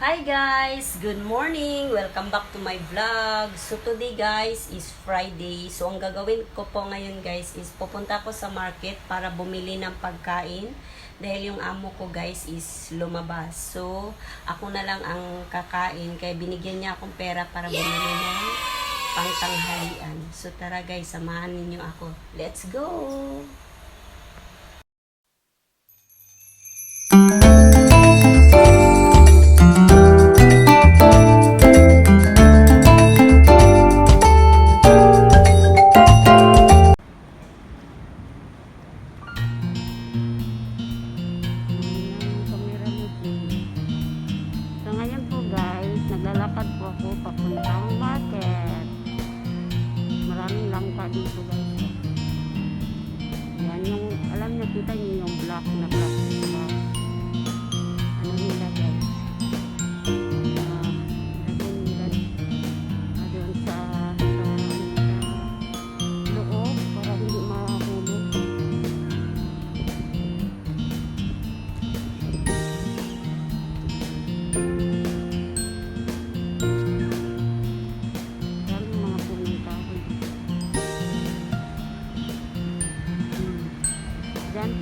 Hi guys! Good morning! Welcome back to my vlog. So today guys is Friday. So ang gagawin ko po ngayon guys is pupunta ko sa market para bumili ng pagkain. Dahil yung amo ko guys is lumabas. So ako na lang ang kakain. Kaya binigyan niya akong pera para bumili ng pangtanghalian. So tara guys, samahan ninyo ako. Let's go! So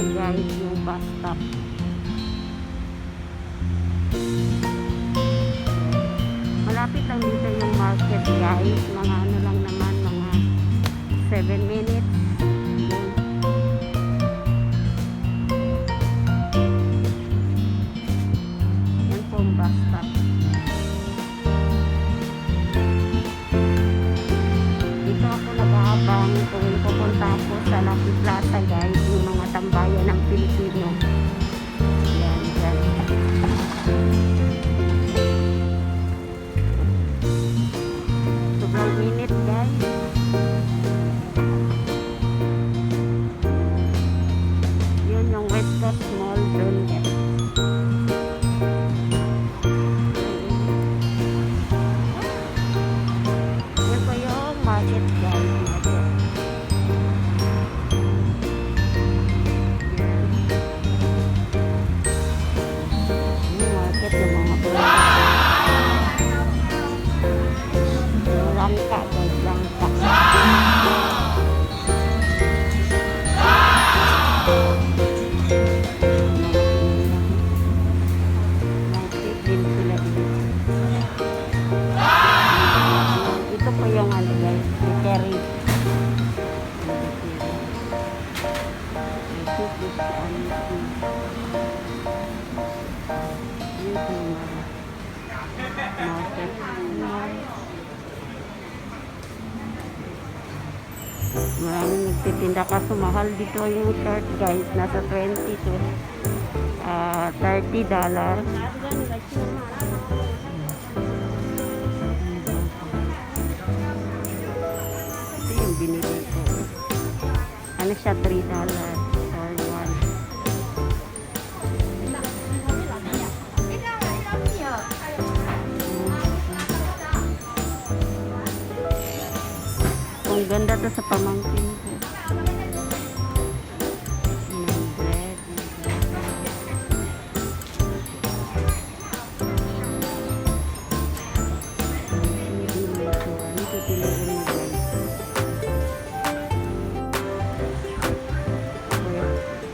Po guys yung bus stop. Malapit lang dito yung market guys. Mga ano lang naman, mga 7 minutes. Maraming nagtitinda kaso mahal dito yung shirt guys. Nasa 20 to ah 30 dollars. Ito yung binili ko. Ano siya, 3 dollars Sa pamangkin ko. Ng bread. Ito talaga yung bread.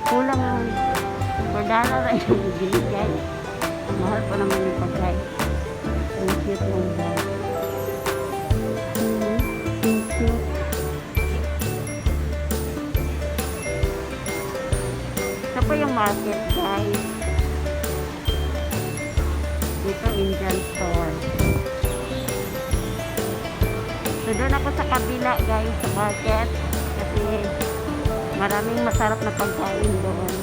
Kulang ang per dollar ay yung binigay. Mahal pa naman yung market guys. Dito Indian store. So doon ako sa kabila guys sa market. Kasi maraming masarap na pagkain doon.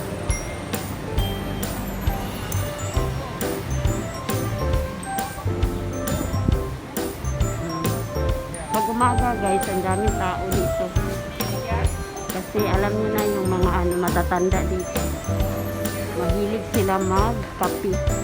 Pag umaga guys, ang daming tao dito. Kasi alam niyo na yung mga ano matatanda dito. Mahilig sila magkape.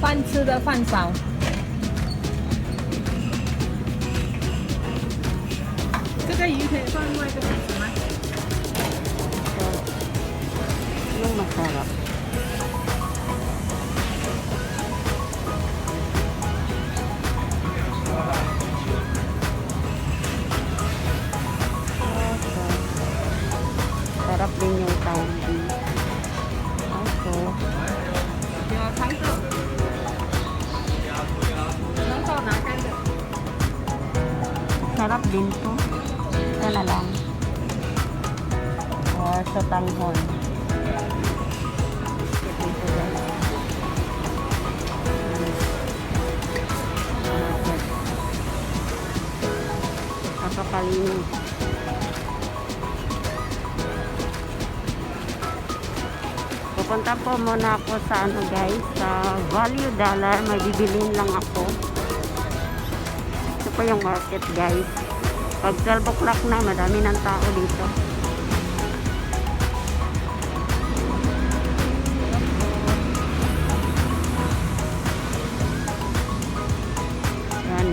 饭吃的饭少。masarap. Sarap din yung tawag Opo. Sarap din po. Ito na lang. Or sa tanghon. Kakapalinis. Pupunta po muna ako sa ano guys, sa Value Dollar. May bibilin lang ako. Ito po yung market guys. Pag 12 o'clock na, madami ng tao dito.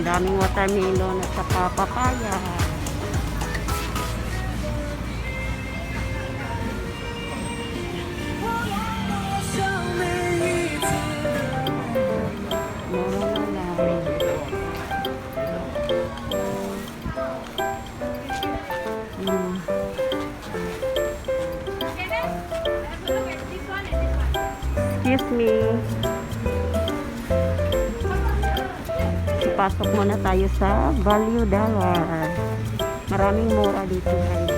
Daming watermelon at saka papaya. Excuse me. Pasok muna tayo sa Value Dollar. Maraming mura dito guys.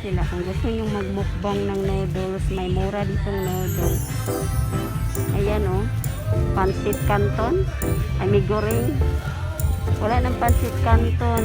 Sila. Kung gusto nyo magmukbang ng noodles may mura ditong noodles. Ayan o pansit canton. Ay may goreng. Wala ng pansit canton